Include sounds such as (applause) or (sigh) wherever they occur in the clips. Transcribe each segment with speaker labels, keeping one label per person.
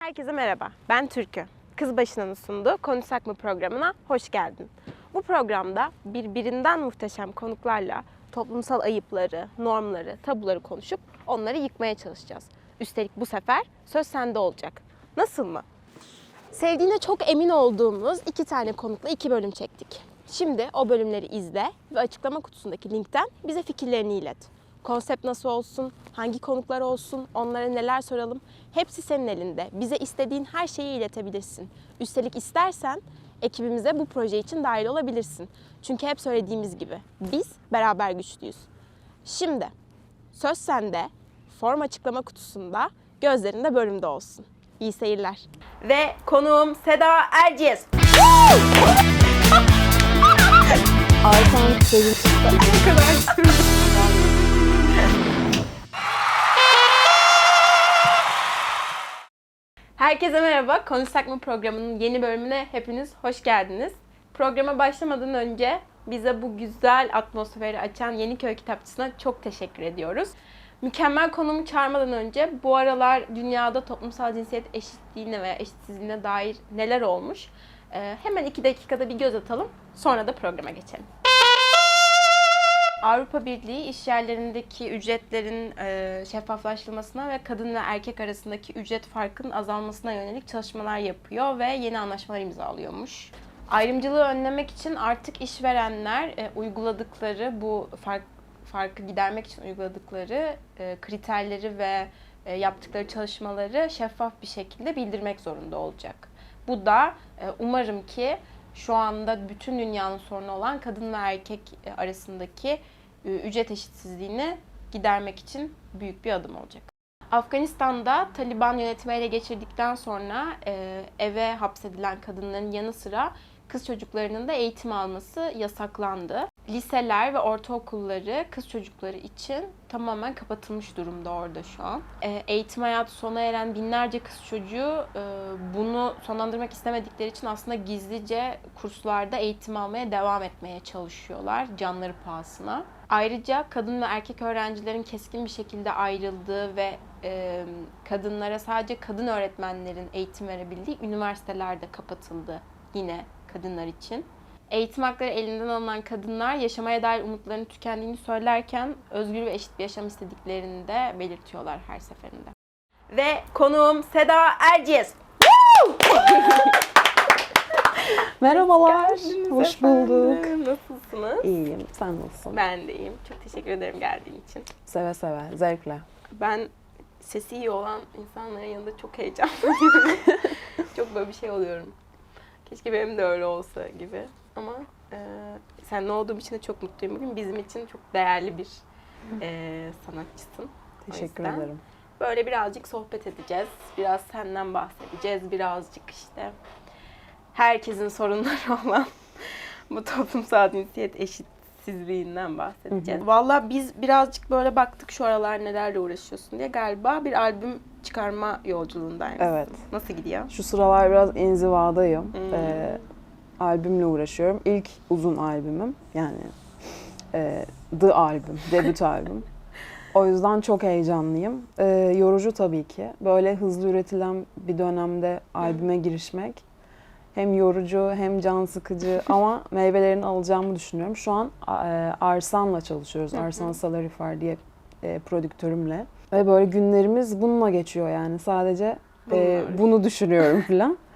Speaker 1: Herkese merhaba, ben Türkü. Kız Başı'nın sunduğu Konuşsak mı programına hoş geldin. Bu programda birbirinden muhteşem konuklarla toplumsal ayıpları, normları, tabuları konuşup onları yıkmaya çalışacağız. Üstelik bu sefer söz sende olacak. Nasıl mı? Sevdiğine çok emin olduğumuz iki tane konukla iki bölüm çektik. Şimdi o bölümleri izle ve açıklama kutusundaki linkten bize fikirlerini ilet. Konsept nasıl olsun, hangi konuklar olsun, onlara neler soralım hepsi senin elinde. Bize istediğin her şeyi iletebilirsin. Üstelik istersen ekibimize bu proje için dahil olabilirsin. Çünkü hep söylediğimiz gibi biz beraber güçlüyüz. Şimdi söz sende, form açıklama kutusunda, gözlerinde bölümde olsun. İyi seyirler. Ve konuğum Seda Erciyes.
Speaker 2: Arkan sevim.
Speaker 1: Ne kadar (laughs) Herkese merhaba. Konuşsak mı programının yeni bölümüne hepiniz hoş geldiniz. Programa başlamadan önce bize bu güzel atmosferi açan Yeniköy Kitapçısı'na çok teşekkür ediyoruz. Mükemmel konumu çağırmadan önce bu aralar dünyada toplumsal cinsiyet eşitliğine veya eşitsizliğine dair neler olmuş? Ee, hemen iki dakikada bir göz atalım. Sonra da programa geçelim. Avrupa Birliği iş yerlerindeki ücretlerin e, şeffaflaştırılmasına ve kadın ve erkek arasındaki ücret farkının azalmasına yönelik çalışmalar yapıyor ve yeni anlaşmalar imzalıyormuş. Ayrımcılığı önlemek için artık işverenler e, uyguladıkları bu fark, farkı gidermek için uyguladıkları e, kriterleri ve e, yaptıkları çalışmaları şeffaf bir şekilde bildirmek zorunda olacak. Bu da e, umarım ki şu anda bütün dünyanın sorunu olan kadın ve erkek e, arasındaki e, ücret eşitsizliğini gidermek için büyük bir adım olacak. Afganistan'da Taliban yönetimi ele geçirdikten sonra e, eve hapsedilen kadınların yanı sıra kız çocuklarının da eğitim alması yasaklandı. Liseler ve ortaokulları kız çocukları için tamamen kapatılmış durumda orada şu an. E, eğitim hayatı sona eren binlerce kız çocuğu e, bunu sonlandırmak istemedikleri için aslında gizlice kurslarda eğitim almaya devam etmeye çalışıyorlar canları pahasına. Ayrıca kadın ve erkek öğrencilerin keskin bir şekilde ayrıldığı ve e, kadınlara sadece kadın öğretmenlerin eğitim verebildiği üniversiteler de kapatıldı yine kadınlar için. Eğitim hakları elinden alınan kadınlar yaşamaya dair umutlarının tükendiğini söylerken özgür ve eşit bir yaşam istediklerini de belirtiyorlar her seferinde. Ve konuğum Seda Erciyes. (laughs)
Speaker 2: Merhabalar.
Speaker 1: Geldiniz
Speaker 2: Hoş bulduk.
Speaker 1: efendim. Nasılsınız?
Speaker 2: İyiyim. Sen nasılsın?
Speaker 1: Ben de iyiyim. Çok teşekkür ederim geldiğin için.
Speaker 2: Seve seve. Zevkle.
Speaker 1: Ben sesi iyi olan insanların yanında çok heyecanlanıyorum. (laughs) çok böyle bir şey oluyorum. Keşke benim de öyle olsa gibi. Ama e, sen ne olduğum için de çok mutluyum bugün. Bizim için çok değerli bir e, sanatçısın.
Speaker 2: Teşekkür ederim.
Speaker 1: Böyle birazcık sohbet edeceğiz. Biraz senden bahsedeceğiz. Birazcık işte herkesin sorunları (laughs) olan bu toplumsal cinsiyet eşitsizliğinden bahsedeceğiz. Valla biz birazcık böyle baktık şu aralar nelerle uğraşıyorsun diye. Galiba bir albüm çıkarma yolculuğundayız.
Speaker 2: Evet.
Speaker 1: Nasıl gidiyor?
Speaker 2: Şu sıralar biraz inzivadayım.
Speaker 1: Hmm.
Speaker 2: Ee, albümle uğraşıyorum. İlk uzun albümüm. Yani e, The albüm. Debüt (laughs) albüm. O yüzden çok heyecanlıyım. Ee, yorucu tabii ki. Böyle hızlı üretilen bir dönemde albüme girişmek hem yorucu hem can sıkıcı (laughs) ama meyvelerini alacağımı düşünüyorum. Şu an e, Arsan'la çalışıyoruz. Arsan Salarifar diye e, prodüktörümle. Ve böyle günlerimiz bununla geçiyor yani. Sadece e, bunu düşünüyorum falan. (laughs)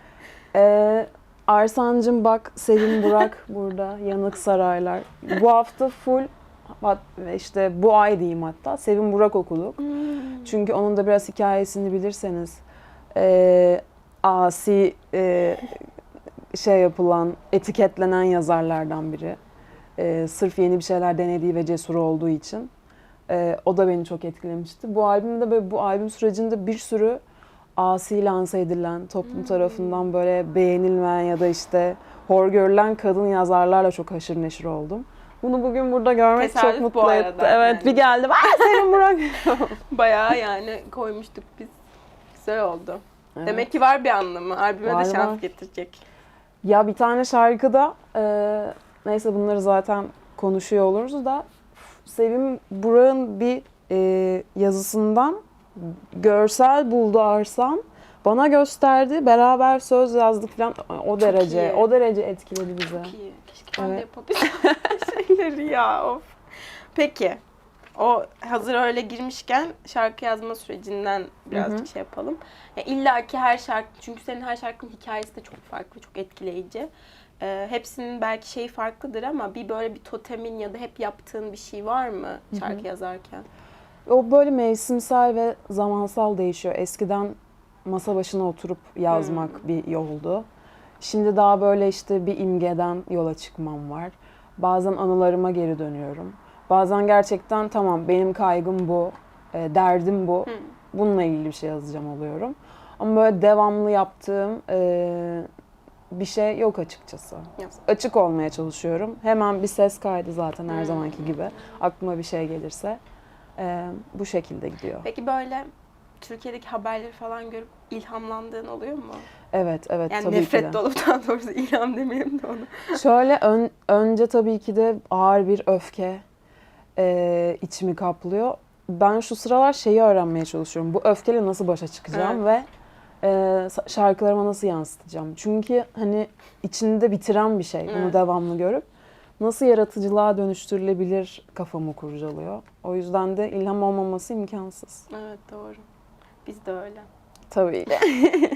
Speaker 2: E, Arsancım bak Sevim Burak (laughs) burada. Yanık Saraylar. Bu hafta full işte bu ay diyeyim hatta Sevim Burak okuduk. Çünkü onun da biraz hikayesini bilirseniz e, asi e, şey yapılan, etiketlenen yazarlardan biri. E, sırf yeni bir şeyler denediği ve cesur olduğu için. E, o da beni çok etkilemişti. Bu albümde böyle bu albüm sürecinde bir sürü asi lanse edilen, toplum tarafından böyle beğenilmeyen ya da işte hor görülen kadın yazarlarla çok haşır neşir oldum. Bunu bugün burada görmek
Speaker 1: Tesadüf
Speaker 2: çok mutlu
Speaker 1: arada
Speaker 2: etti. Evet
Speaker 1: yani.
Speaker 2: bir geldim. Aa Selim Burak. (laughs) (laughs)
Speaker 1: Bayağı yani koymuştuk biz. Güzel oldu.
Speaker 2: Evet.
Speaker 1: Demek ki var bir anlamı. Albüme
Speaker 2: Var,
Speaker 1: de şans
Speaker 2: var.
Speaker 1: getirecek.
Speaker 2: Ya bir tane şarkıda e, neyse bunları zaten konuşuyor oluruz da Sevim Burak'ın bir e, yazısından görsel buldu Arsan. Bana gösterdi, beraber söz yazdık falan. O derece,
Speaker 1: iyi.
Speaker 2: o derece etkiledi bizi.
Speaker 1: Çok iyi. Keşke ben de
Speaker 2: Evet.
Speaker 1: yapabilsem (laughs) şeyleri ya of. Peki. O hazır öyle girmişken şarkı yazma sürecinden birazcık
Speaker 2: Hı hı.
Speaker 1: şey yapalım. Ya illa ki her şarkı çünkü senin her şarkının hikayesi de çok farklı, çok etkileyici. Ee, hepsinin belki şeyi farklıdır ama bir böyle bir totemin ya da hep yaptığın bir şey var mı şarkı yazarken?
Speaker 2: O böyle mevsimsel ve zamansal değişiyor. Eskiden masa başına oturup yazmak bir yoldu. Şimdi daha böyle işte bir imgeden yola çıkmam var. Bazen anılarıma geri dönüyorum. Bazen gerçekten tamam benim kaygım bu, e, derdim bu.
Speaker 1: Hı.
Speaker 2: Bununla ilgili bir şey yazacağım oluyorum. Ama böyle devamlı yaptığım e, bir şey yok açıkçası.
Speaker 1: Yok.
Speaker 2: Açık olmaya çalışıyorum. Hemen bir ses kaydı zaten her
Speaker 1: Hmm.
Speaker 2: zamanki gibi. Aklıma bir şey gelirse. e, bu şekilde gidiyor.
Speaker 1: Peki böyle Türkiye'deki haberleri falan görüp ilhamlandığın oluyor mu?
Speaker 2: Evet, evet
Speaker 1: Yani
Speaker 2: tabii ki de.
Speaker 1: nefret dolu daha doğrusu ilham demeyelim de onu.
Speaker 2: Şöyle ön- önce tabii ki de ağır bir öfke e, içimi kaplıyor. Ben şu sıralar şeyi öğrenmeye çalışıyorum. Bu öfkeyle nasıl başa çıkacağım ve e, şarkılarıma nasıl yansıtacağım. Çünkü hani içinde bitiren bir şey. Bunu
Speaker 1: Evet.
Speaker 2: devamlı görüp nasıl yaratıcılığa dönüştürülebilir kafamı kurcalıyor. O yüzden de ilham olmaması imkansız.
Speaker 1: Evet doğru. Biz de öyle.
Speaker 2: Tabii ki. (laughs)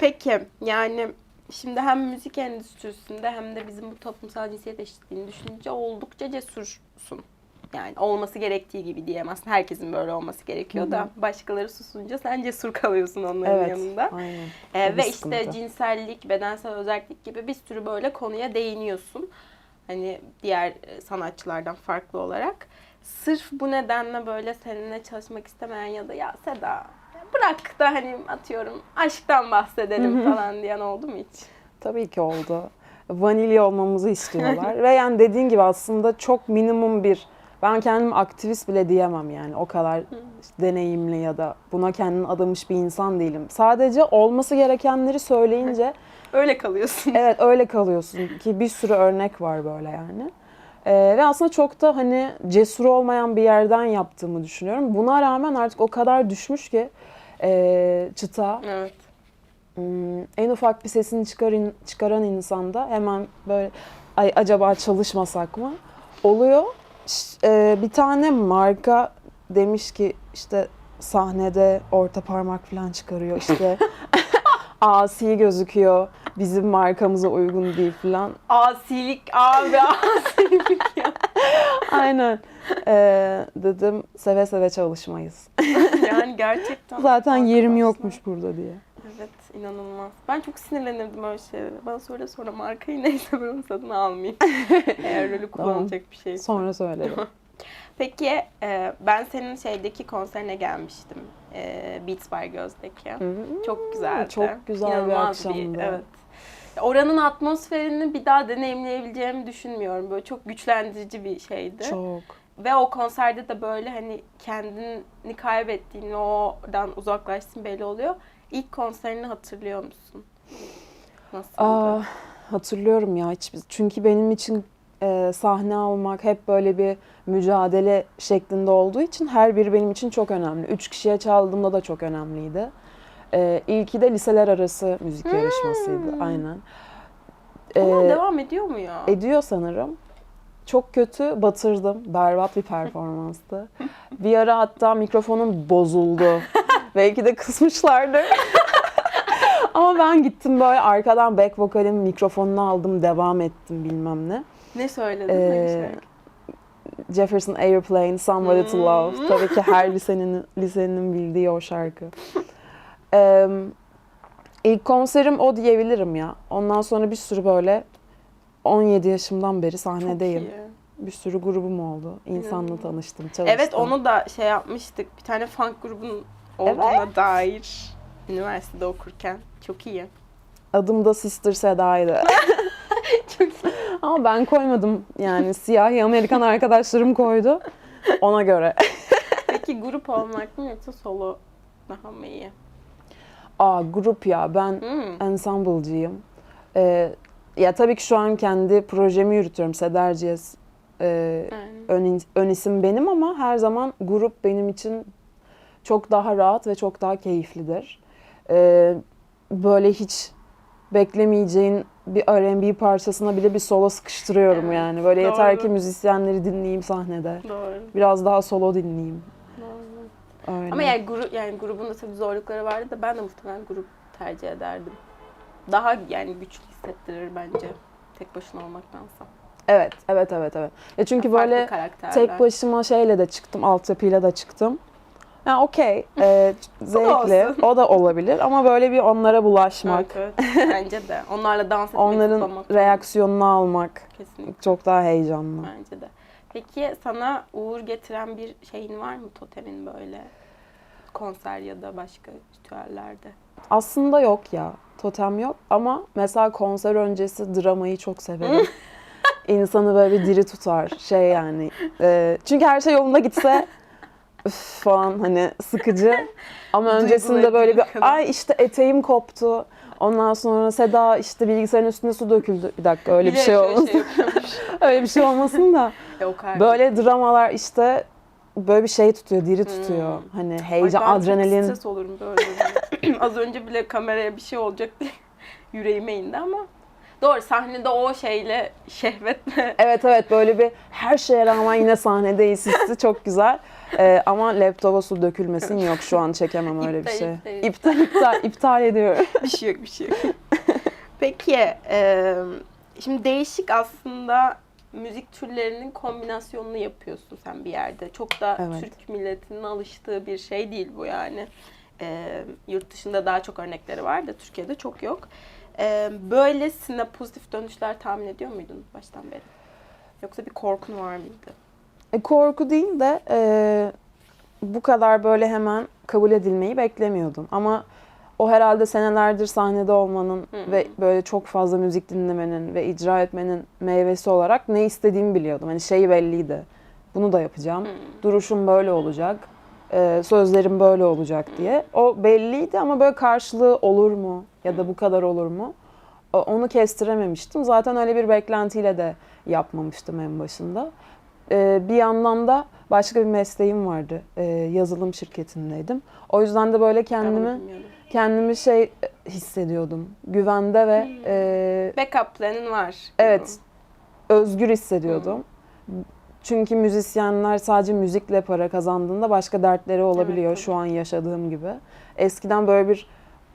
Speaker 1: Peki yani şimdi hem müzik endüstrisinde hem de bizim bu toplumsal cinsiyet eşitliğini düşününce oldukça cesursun. Yani olması gerektiği gibi diyemezsin. Herkesin böyle olması gerekiyor da başkaları susunca sen cesur kalıyorsun onların
Speaker 2: evet.
Speaker 1: yanında.
Speaker 2: Aynen.
Speaker 1: Ee, ve işte cinsellik, bedensel özellik gibi bir sürü böyle konuya değiniyorsun. Hani diğer e, sanatçılardan farklı olarak. Sırf bu nedenle böyle seninle çalışmak istemeyen ya da ya Seda bırak da hani atıyorum aşktan bahsedelim falan diyen oldu mu hiç?
Speaker 2: Tabii ki oldu. Vanilya olmamızı istiyorlar. Ve yani dediğin gibi aslında çok minimum bir ben kendim aktivist bile diyemem yani. O kadar işte deneyimli ya da buna kendini adamış bir insan değilim. Sadece olması gerekenleri söyleyince (laughs)
Speaker 1: Öyle kalıyorsun.
Speaker 2: evet öyle kalıyorsun ki bir sürü örnek var böyle yani. Ee, ve aslında çok da hani cesur olmayan bir yerden yaptığımı düşünüyorum. Buna rağmen artık o kadar düşmüş ki e, çıta
Speaker 1: Evet.
Speaker 2: Hmm, en ufak bir sesini çıkarın, çıkaran insanda hemen böyle ay acaba çalışmasak mı oluyor. E, bir tane marka demiş ki işte sahnede orta parmak falan çıkarıyor işte (laughs) asi gözüküyor bizim markamıza uygun değil falan.
Speaker 1: Asilik abi asilik ya.
Speaker 2: Aynen. E, dedim seve seve çalışmayız. (laughs)
Speaker 1: Yani gerçekten.
Speaker 2: Zaten yerim yokmuş burada diye.
Speaker 1: Evet inanılmaz. Ben çok sinirlenirdim öyle şeylere. Bana söyle sonra markayı neyse ben satın almayayım. (laughs) Eğer öyle kullanılacak bir şey.
Speaker 2: Sonra söylerim. (laughs)
Speaker 1: Peki e, ben senin şeydeki konserine gelmiştim. E, Beats by Göz'deki. Çok güzeldi.
Speaker 2: Çok güzel bir
Speaker 1: İnanılmaz
Speaker 2: akşamdı.
Speaker 1: evet. Oranın atmosferini bir daha deneyimleyebileceğimi düşünmüyorum. Böyle çok güçlendirici bir şeydi.
Speaker 2: Çok.
Speaker 1: Ve o konserde de böyle hani kendini kaybettiğin, oradan uzaklaştığın belli oluyor. İlk konserini hatırlıyor musun? Nasıldı?
Speaker 2: Aa, hatırlıyorum ya hiç çünkü benim için e, sahne almak hep böyle bir mücadele şeklinde olduğu için her biri benim için çok önemli. Üç kişiye çaldığımda da çok önemliydi. E, ilki de liseler arası müzik yarışmasıydı. Aynen. E,
Speaker 1: devam ediyor mu ya?
Speaker 2: ediyor sanırım. Çok kötü batırdım. Berbat bir performanstı. (laughs) bir ara hatta mikrofonum bozuldu. (laughs) Belki de kısmışlardı. (laughs) Ama ben gittim böyle arkadan back vokalin mikrofonunu aldım, devam ettim bilmem ne.
Speaker 1: Ne söyledin?
Speaker 2: Ee? Jefferson Airplane, Somebody to Love.
Speaker 1: Hmm.
Speaker 2: Tabii ki her lisenin lisenin bildiği o şarkı. Ee, ilk konserim o diyebilirim ya. Ondan sonra bir sürü böyle 17 yaşımdan beri sahnedeyim.
Speaker 1: Çok iyi.
Speaker 2: Bir sürü grubum oldu. İnsanla
Speaker 1: İnanılmaz.
Speaker 2: tanıştım, çalıştım.
Speaker 1: Evet onu da şey yapmıştık. Bir tane funk grubun olduğuna dair üniversitede okurken. Çok iyi.
Speaker 2: Adım da Sister Seda'ydı. (laughs) (laughs)
Speaker 1: Çok.
Speaker 2: Ama ben koymadım yani. Siyahi Amerikan arkadaşlarım koydu. Ona göre. (laughs)
Speaker 1: Peki grup olmak mı yoksa solo daha mı iyi?
Speaker 2: Aa grup ya ben
Speaker 1: Hmm.
Speaker 2: ensemble'cıyım. Ee, ya tabii ki şu an kendi projemi yürütüyorum. Seder Jazz e, ön, ön isim benim ama her zaman grup benim için çok daha rahat ve çok daha keyiflidir. e, böyle hiç beklemeyeceğin bir R&B parçasına bile bir solo sıkıştırıyorum
Speaker 1: Evet,
Speaker 2: yani. Böyle yeter
Speaker 1: doğru.
Speaker 2: ki müzisyenleri dinleyeyim sahnede.
Speaker 1: Doğru.
Speaker 2: Biraz daha solo dinleyeyim.
Speaker 1: Doğru.
Speaker 2: Öyle.
Speaker 1: Ama yani grup yani grubun da tabii zorlukları vardı da ben de muhtemelen grup tercih ederdim. Daha yani güçlü hissettirir bence tek başına olmaktansa.
Speaker 2: Evet, evet, evet, evet. Ya çünkü
Speaker 1: Farklı
Speaker 2: böyle tek başıma şeyle de çıktım, altyapıyla da çıktım. Yani okey, (laughs) e, zevkli,
Speaker 1: olsun.
Speaker 2: o da olabilir ama böyle bir onlara bulaşmak,
Speaker 1: Evet, evet. bence de. Onlarla dans etmek,
Speaker 2: onların
Speaker 1: zıplamak
Speaker 2: reaksiyonunu almak
Speaker 1: kesinlikle
Speaker 2: çok daha heyecanlı.
Speaker 1: bence de. Peki sana uğur getiren bir şeyin var mı totemin böyle konser ya da başka ritüellerde?
Speaker 2: Aslında yok ya, totem yok ama mesela konser öncesi dramayı çok severim. (laughs) İnsanı böyle bir diri tutar şey yani. E, çünkü her şey yolunda gitse (laughs) üf falan hani sıkıcı. (laughs) Ama öncesinde böyle bir ay işte eteğim koptu. Ondan sonra Seda işte bilgisayarın üstüne su döküldü. Bir dakika öyle bir şey olmasın.
Speaker 1: şey (laughs)
Speaker 2: öyle bir şey olmasın da. (laughs)
Speaker 1: O kadar.
Speaker 2: Böyle dramalar işte böyle bir şey tutuyor, diri tutuyor.
Speaker 1: Hmm.
Speaker 2: Hani
Speaker 1: Ay,
Speaker 2: heyecan,
Speaker 1: çok
Speaker 2: adrenalin.
Speaker 1: stres olurum böyle. Az önce bile kameraya bir şey olacak diye yüreğime indi ama doğru sahnede o şeyle şehvetle
Speaker 2: Evet evet böyle bir her şeye rağmen yine sahnedeyiz hissi çok güzel. Ee, ama laptopa su dökülmesin yok şu an çekemem öyle bir şey.
Speaker 1: iptal,
Speaker 2: İptal iptal iptal ediyorum. (laughs)
Speaker 1: bir şey yok bir şey yok. Peki e, şimdi değişik aslında müzik türlerinin kombinasyonunu yapıyorsun sen bir yerde. Çok da
Speaker 2: Evet.
Speaker 1: Türk milletinin alıştığı bir şey değil bu yani. E, yurt dışında daha çok örnekleri var da Türkiye'de çok yok. E, böylesine pozitif dönüşler tahmin ediyor muydun baştan beri? Yoksa bir korkun var mıydı?
Speaker 2: E, korku değil de e, bu kadar böyle hemen kabul edilmeyi beklemiyordum. Ama o herhalde senelerdir sahnede olmanın
Speaker 1: Hı.
Speaker 2: ve böyle çok fazla müzik dinlemenin ve icra etmenin meyvesi olarak ne istediğimi biliyordum. Hani şey belliydi. Bunu da yapacağım.
Speaker 1: Hı.
Speaker 2: Duruşum böyle olacak. e, sözlerim böyle olacak diye. O belliydi ama böyle karşılığı olur mu ya da bu kadar olur mu? Onu kestirememiştim. Zaten öyle bir beklentiyle de yapmamıştım en başında. Ee, bir yandan da başka bir mesleğim vardı. Ee, yazılım şirketindeydim. O yüzden de böyle kendimi kendimi şey hissediyordum. Güvende ve
Speaker 1: Hmm.
Speaker 2: e,
Speaker 1: Backup planın var.
Speaker 2: evet özgür hissediyordum. Çünkü müzisyenler sadece müzikle para kazandığında başka dertleri olabiliyor
Speaker 1: tabii.
Speaker 2: şu an yaşadığım gibi. Eskiden böyle bir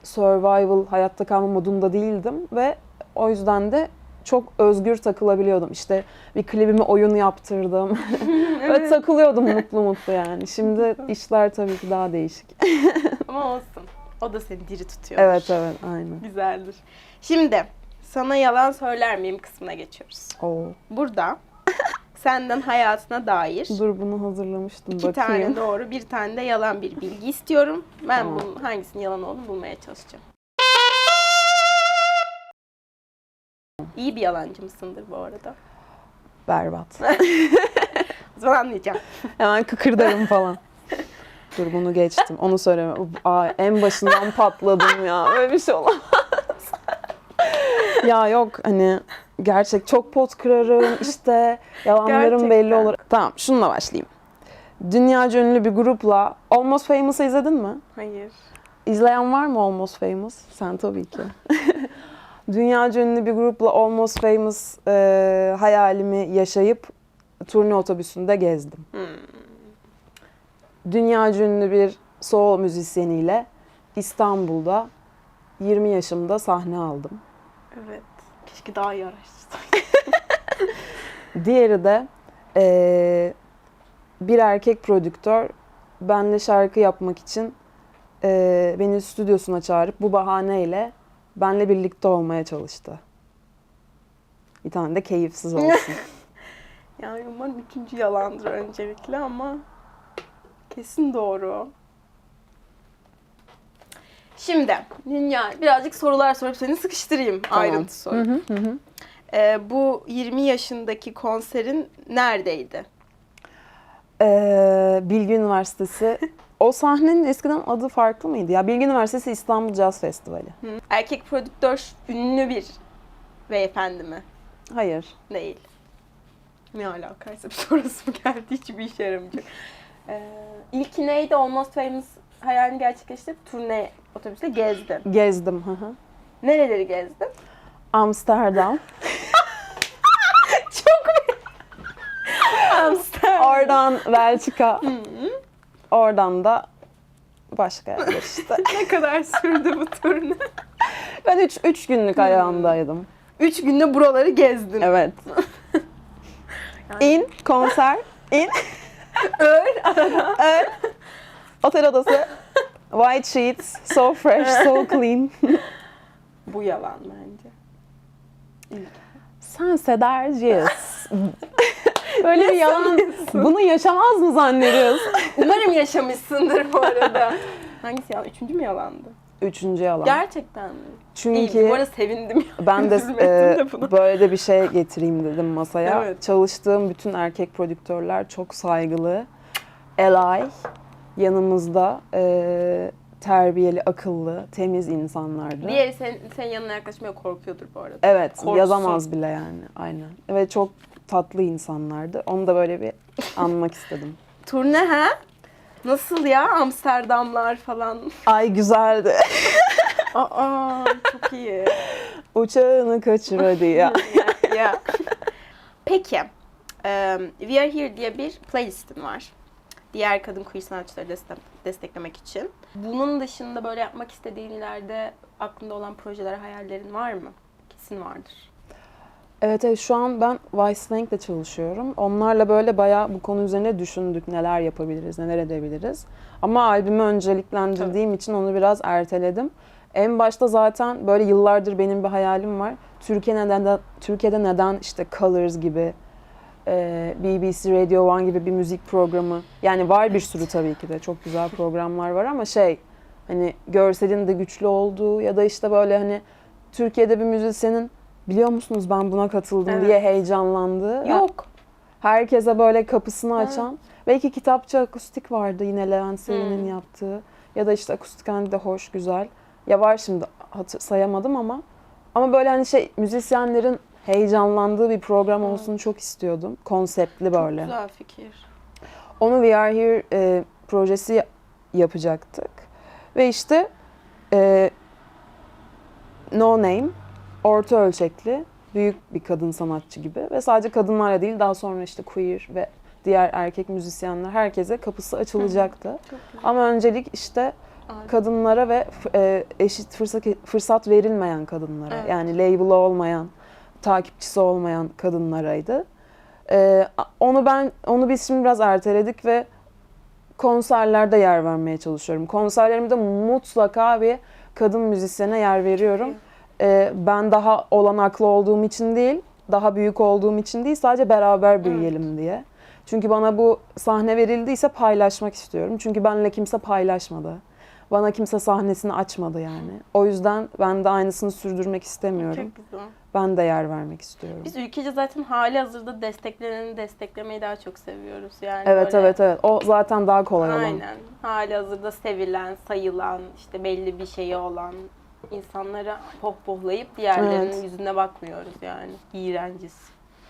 Speaker 2: survival, hayatta kalma modunda değildim ve o yüzden de çok özgür takılabiliyordum. İşte bir klibime oyun yaptırdım. (laughs) ve takılıyordum mutlu (laughs) mutlu yani. Şimdi işler tabii ki daha değişik. (laughs)
Speaker 1: Ama olsun. O da seni diri tutuyor.
Speaker 2: Evet evet aynen.
Speaker 1: Güzeldir. Şimdi sana yalan söyler miyim kısmına geçiyoruz.
Speaker 2: Oo.
Speaker 1: Burada senden hayatına dair
Speaker 2: Dur bunu hazırlamıştım
Speaker 1: iki
Speaker 2: bakayım.
Speaker 1: tane doğru bir tane de yalan bir bilgi istiyorum. Ben
Speaker 2: Tamam.
Speaker 1: bunun hangisinin yalan olduğunu bulmaya çalışacağım. İyi bir yalancı mısındır bu arada?
Speaker 2: Berbat. (laughs)
Speaker 1: O zaman anlayacağım.
Speaker 2: Hemen kıkırdarım falan. Dur bunu geçtim. Onu söyleme. Aa, en başından patladım ya. Öyle bir şey olamaz. ya yok hani gerçek çok pot kırarım işte yalanlarım
Speaker 1: Gerçekten.
Speaker 2: belli olur. Tamam şununla başlayayım. Dünyaca ünlü bir grupla Almost Famous'ı izledin mi?
Speaker 1: Hayır.
Speaker 2: İzleyen var mı Almost Famous? Sen tabii ki. (laughs) Dünyaca ünlü bir grupla Almost Famous e, hayalimi yaşayıp turne otobüsünde gezdim.
Speaker 1: Hmm.
Speaker 2: Dünyaca ünlü bir soul müzisyeniyle İstanbul'da 20 yaşımda sahne aldım.
Speaker 1: Evet. Keşke daha iyi araştırsaydım. (laughs)
Speaker 2: Diğeri de eee, bir erkek prodüktör benle şarkı yapmak için eee, beni stüdyosuna çağırıp bu bahaneyle benle birlikte olmaya çalıştı. Bir tane de keyifsiz olsun. (laughs)
Speaker 1: Yani umarım ikinci yalandır öncelikle ama kesin doğru. Şimdi dünya birazcık sorular sorup seni sıkıştırayım
Speaker 2: Tamam.
Speaker 1: ayrıntı soru.
Speaker 2: Hı hı, hı.
Speaker 1: Ee, bu 20 yaşındaki konserin neredeydi?
Speaker 2: Eee, Bilgi Üniversitesi. (laughs) O sahnenin eskiden adı farklı mıydı ya? Bilgi Üniversitesi İstanbul Jazz Festivali.
Speaker 1: Hı. Erkek prodüktör ünlü bir beyefendi mi?
Speaker 2: Hayır.
Speaker 1: Değil. Ne alakaysa bir sorusu geldi hiçbir işe yaramayacak. Ee, ilki neydi? Almost Famous hayalini gerçekleştirip turne otobüsle gezdin.
Speaker 2: Gezdim. Hı hı.
Speaker 1: Nereleri gezdin?
Speaker 2: Amsterdam. (laughs)
Speaker 1: Amsterdam.
Speaker 2: Oradan Belçika. Oradan da başka yerler işte. (laughs)
Speaker 1: ne kadar sürdü bu turne?
Speaker 2: Ben 3 3 günlük ayağındaydım.
Speaker 1: Üç günde buraları gezdin.
Speaker 2: Evet. İn, konser, in, (laughs)
Speaker 1: Öl
Speaker 2: öl. (laughs) Otel odası. White sheets, so fresh, so clean.
Speaker 1: Bu yalan bence.
Speaker 2: Sen Sederciyiz. Böyle bir yalan. Bunu yaşamaz mı zannediyorsun? (laughs)
Speaker 1: Umarım yaşamışsındır bu arada. Hangisi yalan? Üçüncü mü yalandı?
Speaker 2: Üçüncü yalan.
Speaker 1: Gerçekten mi? İyi,
Speaker 2: Çünkü
Speaker 1: bu arada sevindim ya.
Speaker 2: ben de (laughs) e,
Speaker 1: de buna.
Speaker 2: böyle de bir şey getireyim dedim masaya.
Speaker 1: Evet.
Speaker 2: Çalıştığım bütün erkek prodüktörler çok saygılı. Elay yanımızda e, terbiyeli, akıllı, temiz insanlardı.
Speaker 1: Diğeri senin, senin yanına yaklaşmaya korkuyordur bu arada.
Speaker 2: Evet,
Speaker 1: Korksun.
Speaker 2: yazamaz bile yani. Aynen. Ve çok tatlı insanlardı. Onu da böyle bir anmak istedim. (laughs)
Speaker 1: Turne ha? Nasıl ya? Amsterdamlar falan.
Speaker 2: Ay güzeldi. (laughs)
Speaker 1: Aa çok iyi.
Speaker 2: Uçağını kaçır hadi ya. (laughs)
Speaker 1: ya, ya. Peki. em, We Are Here diye bir playlistin var. Diğer kadın queer sanatçıları destek, desteklemek için. Bunun dışında böyle yapmak istediğin ileride aklında olan projeler, hayallerin var mı? Kesin vardır.
Speaker 2: Evet, evet şu an ben Vice çalışıyorum. Onlarla böyle bayağı bu konu üzerine düşündük. Neler yapabiliriz, neler edebiliriz. Ama albümü önceliklendirdiğim için onu biraz erteledim. En başta zaten böyle yıllardır benim bir hayalim var. Türkiye'de neden, Türkiye'de neden işte Colors gibi, e, BBC Radio One gibi bir müzik programı. Yani var bir sürü tabii ki de çok güzel programlar var ama şey hani görselin de güçlü olduğu ya da işte böyle hani Türkiye'de bir müzisyenin biliyor musunuz ben buna katıldım
Speaker 1: Evet.
Speaker 2: diye heyecanlandığı.
Speaker 1: Yok.
Speaker 2: Herkese böyle kapısını
Speaker 1: Evet.
Speaker 2: açan. Belki kitapçı akustik vardı yine Levent Sevin'in
Speaker 1: Hmm.
Speaker 2: yaptığı. Ya da işte akustik halinde de hoş, güzel. Ya var şimdi hatır, sayamadım ama. Ama böyle hani şey müzisyenlerin heyecanlandığı bir program olsun çok istiyordum. Konseptli böyle.
Speaker 1: Güzel fikir.
Speaker 2: Onu We Are Here e, projesi yapacaktık. Ve işte e, No Name, orta ölçekli, büyük bir kadın sanatçı gibi. Ve sadece kadınlarla değil daha sonra işte queer ve diğer erkek müzisyenler herkese kapısı açılacaktı.
Speaker 1: Çok.
Speaker 2: Ama öncelik işte kadınlara ve e, eşit fırsat fırsat verilmeyen kadınlara
Speaker 1: Evet.
Speaker 2: yani label'ı olmayan, takipçisi olmayan kadınlaraydı. E, a- onu ben onu biz şimdi biraz erteledik ve konserlerde yer vermeye çalışıyorum. Konserlerimde mutlaka bir kadın müzisyene yer veriyorum.
Speaker 1: iyi.
Speaker 2: E, ben daha olanaklı olduğum için değil, daha büyük olduğum için değil, sadece beraber büyüyelim diye. Çünkü bana bu sahne verildiyse paylaşmak istiyorum. Çünkü benle kimse paylaşmadı. Bana kimse sahnesini açmadı yani. O yüzden ben de aynısını sürdürmek istemiyorum.
Speaker 1: Çok güzel.
Speaker 2: Ben de yer vermek istiyorum.
Speaker 1: Biz ülkece zaten hali hazırda destekleneni desteklemeyi daha çok seviyoruz. Yani
Speaker 2: Evet
Speaker 1: böyle-
Speaker 2: evet evet. O zaten daha kolay olan.
Speaker 1: Aynen. Hali hazırda sevilen, sayılan, işte belli bir şeyi olan insanlara pohpohlayıp diğerlerinin
Speaker 2: Evet.
Speaker 1: yüzüne bakmıyoruz yani. İğrenciz.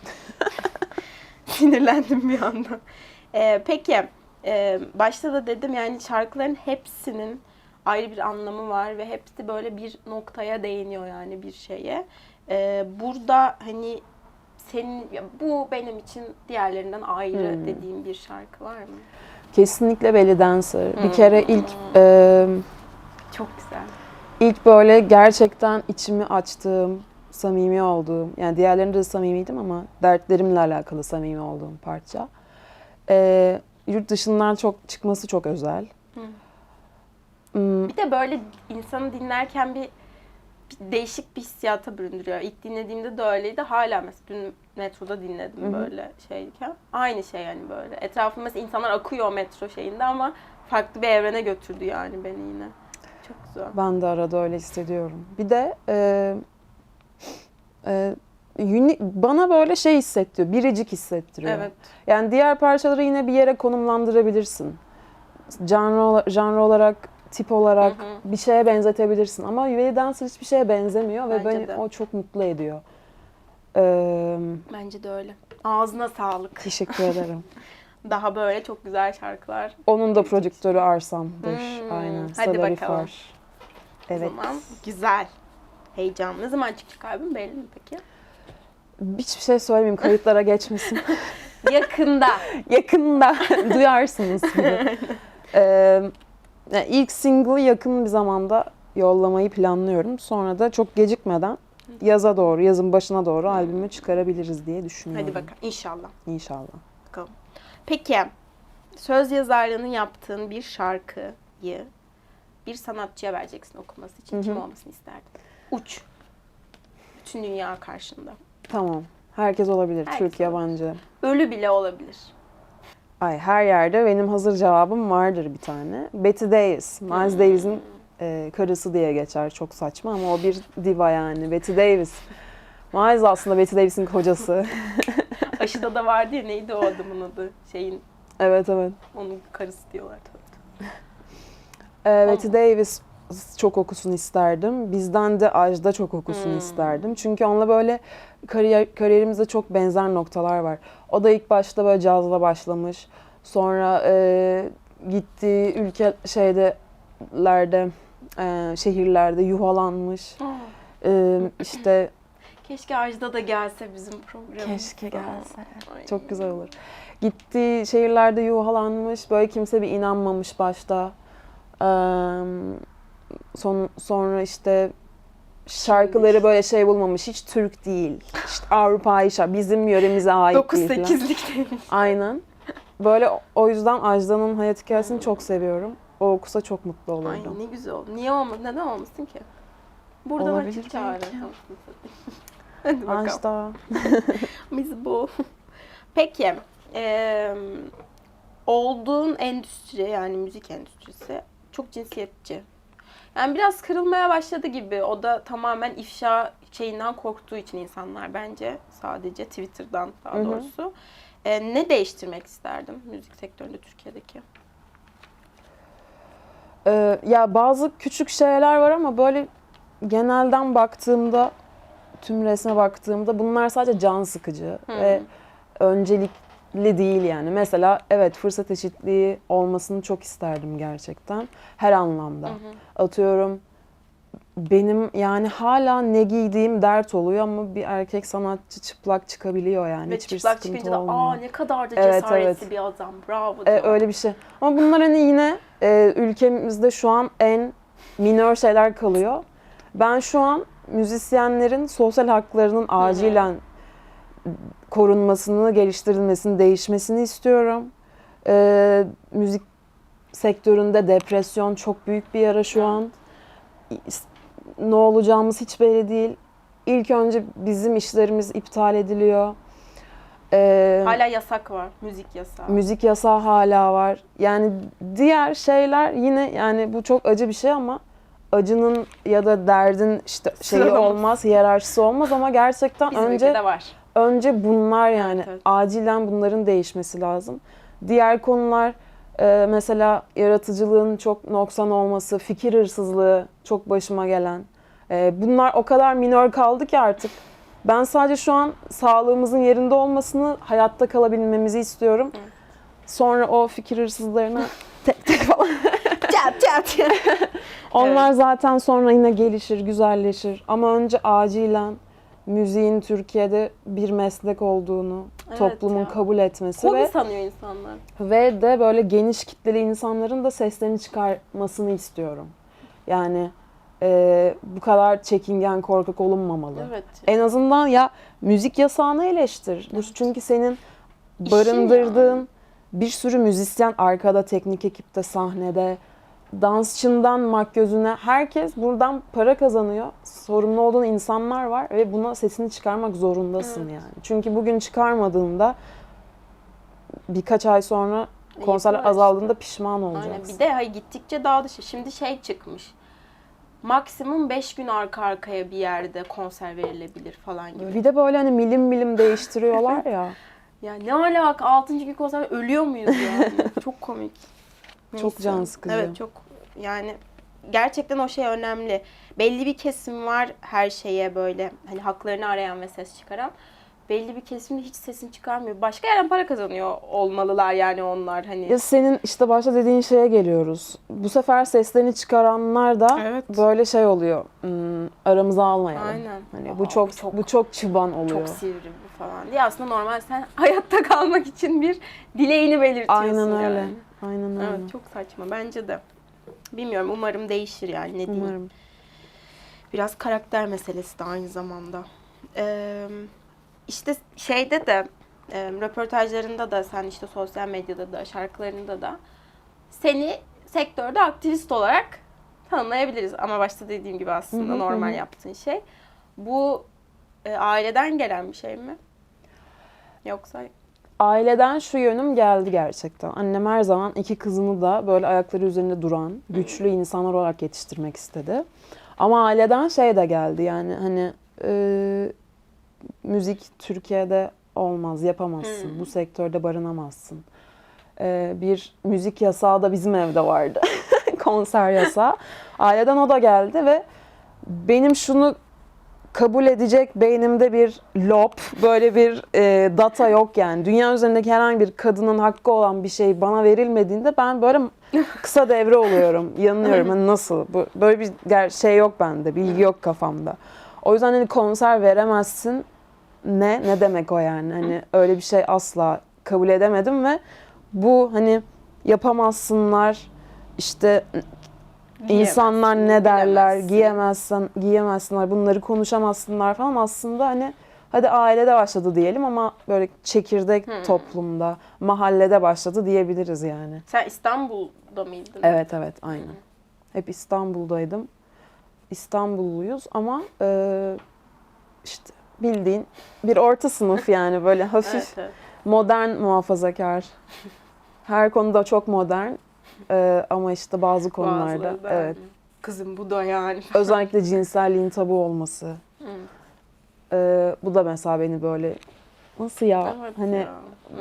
Speaker 1: (laughs) Sinirlendim bir anda. Ee, peki, e, başta da dedim yani şarkıların hepsinin ayrı bir anlamı var ve hepsi böyle bir noktaya değiniyor yani bir şeye. Ee, burada hani senin bu benim için diğerlerinden ayrı
Speaker 2: Hmm.
Speaker 1: dediğim bir şarkı var mı?
Speaker 2: Kesinlikle Belly Dancer.
Speaker 1: Hmm.
Speaker 2: Bir kere ilk e,
Speaker 1: Çok güzel.
Speaker 2: ilk böyle gerçekten içimi açtığım, samimi olduğum, yani diğerlerinde de samimiydim ama dertlerimle alakalı samimi olduğum parça. E, yurt dışından çok çıkması çok özel.
Speaker 1: Hı.
Speaker 2: Hmm,
Speaker 1: Bir de böyle insanı dinlerken bir değişik bir hissiyata büründürüyor. İlk dinlediğimde de öyleydi. Hala mesela dün metroda dinledim
Speaker 2: Hı hı.
Speaker 1: böyle şeyken. Aynı şey yani böyle. Etrafımda mesela insanlar akıyor metro şeyinde ama farklı bir evrene götürdü yani beni yine. Çok güzel.
Speaker 2: Ben de arada öyle hissediyorum. Bir de e, e, bana böyle şey hissettiriyor, biricik hissettiriyor.
Speaker 1: Evet.
Speaker 2: Yani diğer parçaları yine bir yere konumlandırabilirsin. Ola- janr olarak, tip olarak
Speaker 1: Hı hı.
Speaker 2: bir şeye benzetebilirsin. Ama Belly Dancer hiçbir şeye benzemiyor ve
Speaker 1: Bence
Speaker 2: beni
Speaker 1: de.
Speaker 2: o çok mutlu ediyor. Ee,
Speaker 1: Bence de öyle. Ağzına sağlık.
Speaker 2: teşekkür ederim. (laughs)
Speaker 1: Daha böyle çok güzel şarkılar.
Speaker 2: Onun da prodüktörü Arsam'dır.
Speaker 1: Hmm,
Speaker 2: Aynen.
Speaker 1: hadi
Speaker 2: Sadari
Speaker 1: bakalım.
Speaker 2: Far.
Speaker 1: O
Speaker 2: Evet.
Speaker 1: zaman güzel. Heyecan. Ne zaman çıkacak albüm belli mi peki?
Speaker 2: Hiçbir şey söylemeyeyim kayıtlara geçmesin. (laughs)
Speaker 1: Yakında. (laughs)
Speaker 2: Yakında duyarsınız. Ee, yani ilk single'ı yakın bir zamanda yollamayı planlıyorum. Sonra da çok gecikmeden yaza doğru, yazın başına doğru albümü çıkarabiliriz diye düşünüyorum.
Speaker 1: Hadi bakalım. İnşallah.
Speaker 2: İnşallah.
Speaker 1: Bakalım. Peki söz yazarlığını yaptığın bir şarkıyı bir sanatçıya vereceksin okuması için
Speaker 2: Hı hı.
Speaker 1: kim olmasını isterdin? Uç. Bütün dünya karşında.
Speaker 2: Tamam. Herkes olabilir.
Speaker 1: Herkes
Speaker 2: Türk, yabancı.
Speaker 1: Ölü bile olabilir.
Speaker 2: Ay her yerde benim hazır cevabım vardır bir tane. Betty Davis. Miles Davis'in e, karısı diye geçer. Çok saçma ama o bir diva yani. Betty Davis. Miles aslında Betty Davis'in kocası. (laughs)
Speaker 1: Aşıda da vardı ya neydi o adamın adı? Şeyin
Speaker 2: evet evet.
Speaker 1: onun karısı diyorlar.
Speaker 2: Ee, Betty Davis çok okusun isterdim. Bizden de Ajda çok okusun
Speaker 1: Hmm.
Speaker 2: isterdim. Çünkü onunla böyle kariyer, kariyerimizde çok benzer noktalar var. O da ilk başta böyle cazla başlamış. Sonra e, gittiği ülke şeydelerde e, şehirlerde yuvalanmış. E, işte (laughs)
Speaker 1: Keşke Ajda da gelse bizim programımıza.
Speaker 2: Keşke gelse.
Speaker 1: Ay.
Speaker 2: Çok güzel olur. Gittiği şehirlerde yuhalanmış. Böyle kimse bir inanmamış başta. Ee, son, sonra işte şarkıları böyle şey bulmamış. Hiç Türk değil. İşte Avrupa'yı şarkı. Bizim yöremize ait değil falan.
Speaker 1: 9-8'lik demiş.
Speaker 2: Aynen. Böyle o- yüzden Ajda'nın hayat hikayesini çok seviyorum. O okusa çok mutlu
Speaker 1: Ay
Speaker 2: olurdum.
Speaker 1: ne güzel oldu. Niye olmaz? Neden olmasın ki? Buradan
Speaker 2: Olabilir
Speaker 1: çağrı.
Speaker 2: belki. (laughs)
Speaker 1: Hadi bakalım.
Speaker 2: Ajda. (laughs)
Speaker 1: Biz bu. (laughs) Peki. eee, olduğun endüstri yani müzik endüstrisi çok cinsiyetçi. Yani biraz kırılmaya başladı gibi. O da tamamen ifşa şeyinden korktuğu için insanlar bence sadece Twitter'dan daha
Speaker 2: Hı hı.
Speaker 1: doğrusu. Eee, ne değiştirmek isterdim müzik sektöründe Türkiye'deki?
Speaker 2: Ee, ya bazı küçük şeyler var ama böyle genelden baktığımda tüm resme baktığımda bunlar sadece can sıkıcı
Speaker 1: Hı.
Speaker 2: ve öncelikli değil yani. Mesela evet fırsat eşitliği olmasını çok isterdim gerçekten her anlamda.
Speaker 1: Hı hı.
Speaker 2: Atıyorum benim yani hala ne giydiğim dert oluyor ama bir erkek sanatçı çıplak çıkabiliyor yani.
Speaker 1: Ve
Speaker 2: Hiçbir
Speaker 1: çıplak
Speaker 2: sıkıntı
Speaker 1: çıkınca da
Speaker 2: olmuyor.
Speaker 1: aa ne kadar da
Speaker 2: Evet,
Speaker 1: cesaretli
Speaker 2: evet.
Speaker 1: bir adam bravo
Speaker 2: E,
Speaker 1: diyor.
Speaker 2: öyle bir şey. Ama bunlar hani yine e, ülkemizde şu an en minör şeyler kalıyor. Ben şu an müzisyenlerin sosyal haklarının acilen korunmasını, geliştirilmesini, değişmesini istiyorum. E, müzik sektöründe depresyon çok büyük bir yara şu an. Ne olacağımız hiç belli değil. İlk önce bizim işlerimiz iptal ediliyor. E,
Speaker 1: Hala yasak var. Müzik yasağı.
Speaker 2: Müzik yasağı hala var. Yani diğer şeyler yine yani bu çok acı bir şey ama acının ya da derdin işte şeyi olmaz, hiyerarşisi olmaz ama gerçekten
Speaker 1: Bizim
Speaker 2: önce
Speaker 1: var.
Speaker 2: Önce bunlar yani
Speaker 1: Evet, evet.
Speaker 2: acilen bunların değişmesi lazım. Diğer konular e, mesela yaratıcılığın çok noksan olması, fikir hırsızlığı çok başıma gelen. E, bunlar o kadar minör kaldı ki artık. Ben sadece şu an sağlığımızın yerinde olmasını, hayatta kalabilmemizi istiyorum. Sonra o fikir hırsızlarına (laughs) tek tek falan.
Speaker 1: Çat çat.
Speaker 2: Onlar zaten sonra yine gelişir, güzelleşir. Ama önce acilen müziğin Türkiye'de bir meslek olduğunu
Speaker 1: Evet
Speaker 2: toplumun
Speaker 1: ya.
Speaker 2: kabul etmesi
Speaker 1: Hobi
Speaker 2: ve
Speaker 1: sanıyor insanlar.
Speaker 2: ve de böyle geniş kitleli insanların da seslerini çıkarmasını istiyorum. Yani e, bu kadar çekingen, korkak olunmamalı.
Speaker 1: Evet.
Speaker 2: En azından ya müzik yasağını eleştir.
Speaker 1: Evet.
Speaker 2: çünkü senin barındırdığın
Speaker 1: yani.
Speaker 2: bir sürü müzisyen arkada, teknik ekipte, sahnede, dansçından makyözüne herkes buradan para kazanıyor. Sorumlu olduğun insanlar var ve buna sesini çıkarmak zorundasın
Speaker 1: Evet.
Speaker 2: yani. Çünkü bugün çıkarmadığında birkaç ay sonra konserler
Speaker 1: Yapıyorlar
Speaker 2: azaldığında
Speaker 1: işte.
Speaker 2: pişman
Speaker 1: Aynen.
Speaker 2: olacaksın.
Speaker 1: Bir de hay gittikçe daha dışı. Şimdi şey çıkmış. Maksimum 5 gün arka arkaya bir yerde konser verilebilir falan gibi.
Speaker 2: Bir de böyle hani milim milim değiştiriyorlar (laughs) ya.
Speaker 1: Ya ne alaka 6. gün konser ölüyor muyuz yani? (laughs) çok komik.
Speaker 2: Çok
Speaker 1: Neyse.
Speaker 2: can sıkıcı.
Speaker 1: Evet çok yani gerçekten o şey önemli. Belli bir kesim var her şeye böyle hani haklarını arayan ve ses çıkaran. belli bir kesimde hiç sesini çıkarmıyor. Başka yerden para kazanıyor olmalılar yani onlar hani.
Speaker 2: Ya senin işte başta dediğin şeye geliyoruz. Bu sefer seslerini çıkaranlar da
Speaker 1: Evet.
Speaker 2: böyle şey oluyor. hmm, aramıza almayalım.
Speaker 1: Aynen.
Speaker 2: Hani
Speaker 1: Aa,
Speaker 2: bu çok,
Speaker 1: çok-
Speaker 2: bu çok çıban oluyor.
Speaker 1: Çok sivri bu falan diye aslında normal sen (laughs) hayatta kalmak için bir dileğini belirtiyorsun
Speaker 2: Aynen öyle.
Speaker 1: yani.
Speaker 2: Aynen öyle.
Speaker 1: Evet çok saçma bence de. Bilmiyorum umarım değişir yani ne diyeyim.
Speaker 2: Umarım.
Speaker 1: Biraz karakter meselesi de aynı zamanda. Ee, işte şeyde de e, röportajlarında da sen işte sosyal medyada da şarkılarında da seni sektörde aktivist olarak tanımlayabiliriz. Ama başta dediğim gibi aslında normal yaptığın şey. Bu e, aileden gelen bir şey mi? Yoksa
Speaker 2: Aileden şu yönüm geldi gerçekten. Annem her zaman iki kızını da böyle ayakları üzerinde duran, güçlü insanlar olarak yetiştirmek istedi. Ama aileden şey de geldi yani hani e, müzik Türkiye'de olmaz, yapamazsın.
Speaker 1: Hmm.
Speaker 2: Bu sektörde barınamazsın. E, bir müzik yasağı da bizim evde vardı. (laughs) Konser yasağı. Aileden o da geldi ve benim şunu kabul edecek beynimde bir lob, böyle bir e, data yok yani. Dünya üzerindeki herhangi bir kadının hakkı olan bir şey bana verilmediğinde ben böyle (laughs) kısa devre oluyorum. Yanılıyorum. Hani nasıl? Bu- Böyle bir şey yok bende. Bilgi yok kafamda. O yüzden hani konser veremezsin. Ne? Ne demek o yani? Hani öyle bir şey asla kabul edemedim ve bu hani yapamazsınlar işte İnsanlar ne derler,
Speaker 1: giyemezsin.
Speaker 2: giyemezsen, giyemezsinler, bunları konuşamazsınlar falan aslında hani hadi ailede başladı diyelim ama böyle çekirdek
Speaker 1: Hmm.
Speaker 2: toplumda, mahallede başladı diyebiliriz yani.
Speaker 1: Sen İstanbul'da mıydın?
Speaker 2: Evet evet aynen. Hep İstanbul'daydım. İstanbulluyuz ama e, işte bildiğin bir orta sınıf (laughs) yani böyle hafif
Speaker 1: Evet, evet.
Speaker 2: modern muhafazakar. Her konuda çok modern e, ama işte bazı konularda
Speaker 1: Bazıları da
Speaker 2: evet.
Speaker 1: Kızım bu da yani. (laughs)
Speaker 2: Özellikle cinselliğin tabu olması. Ee, bu da mesela beni böyle nasıl ya?
Speaker 1: Evet
Speaker 2: hani
Speaker 1: ya,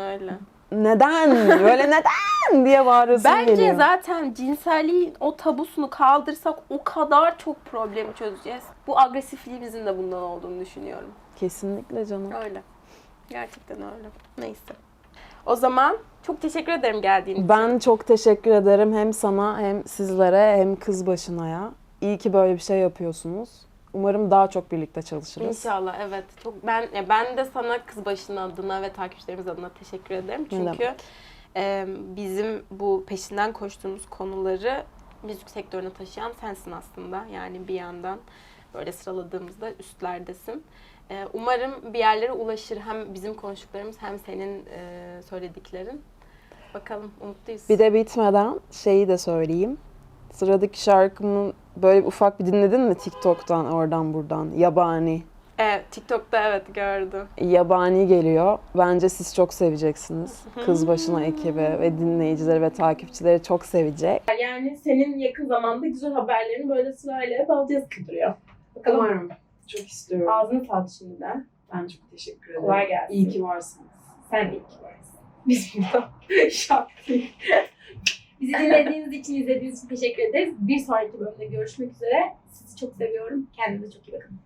Speaker 1: öyle.
Speaker 2: neden? Böyle (laughs) neden diye bağırasın
Speaker 1: Bence
Speaker 2: geliyor.
Speaker 1: zaten cinselliğin o tabusunu kaldırsak o kadar çok problemi çözeceğiz. Bu agresifliğimizin de bundan olduğunu düşünüyorum.
Speaker 2: Kesinlikle canım.
Speaker 1: Öyle. Gerçekten öyle. Neyse. O zaman çok teşekkür ederim geldiğin için.
Speaker 2: Ben çok teşekkür ederim hem sana hem sizlere hem kız başınaya. İyi ki böyle bir şey yapıyorsunuz. Umarım daha çok birlikte çalışırız.
Speaker 1: İnşallah evet. Çok ben ya ben de sana kız başının adına ve takipçilerimiz adına teşekkür ederim. Çünkü e, bizim bu peşinden koştuğumuz konuları müzik sektörüne taşıyan sensin aslında. Yani bir yandan böyle sıraladığımızda üstlerdesin. Umarım bir yerlere ulaşır hem bizim konuştuklarımız hem senin söylediklerin. Bakalım umutluyuz.
Speaker 2: Bir de bitmeden şeyi de söyleyeyim. Sıradaki şarkımı böyle ufak bir dinledin mi TikTok'tan oradan buradan? Yabani.
Speaker 1: Evet, TikTok'ta evet gördüm.
Speaker 2: Yabani geliyor. Bence siz çok seveceksiniz. Kız başına ekibi ve dinleyicileri ve takipçileri çok sevecek.
Speaker 1: Yani senin yakın zamanda güzel haberlerini böyle sırayla hep alacağız kıdırıyor. Bakalım.
Speaker 3: Umarım. Çok istiyorum.
Speaker 1: Ağzını sağlık şimdiden.
Speaker 3: Ben çok teşekkür ederim.
Speaker 1: Kolay gelsin.
Speaker 3: İyi ki varsınız.
Speaker 1: Sen de iyi ki varsın. Biz burada (laughs) diye.
Speaker 4: Bizi dinlediğiniz için, izlediğiniz için teşekkür ederiz. Bir sonraki bölümde görüşmek üzere. Sizi çok seviyorum. Kendinize çok iyi bakın.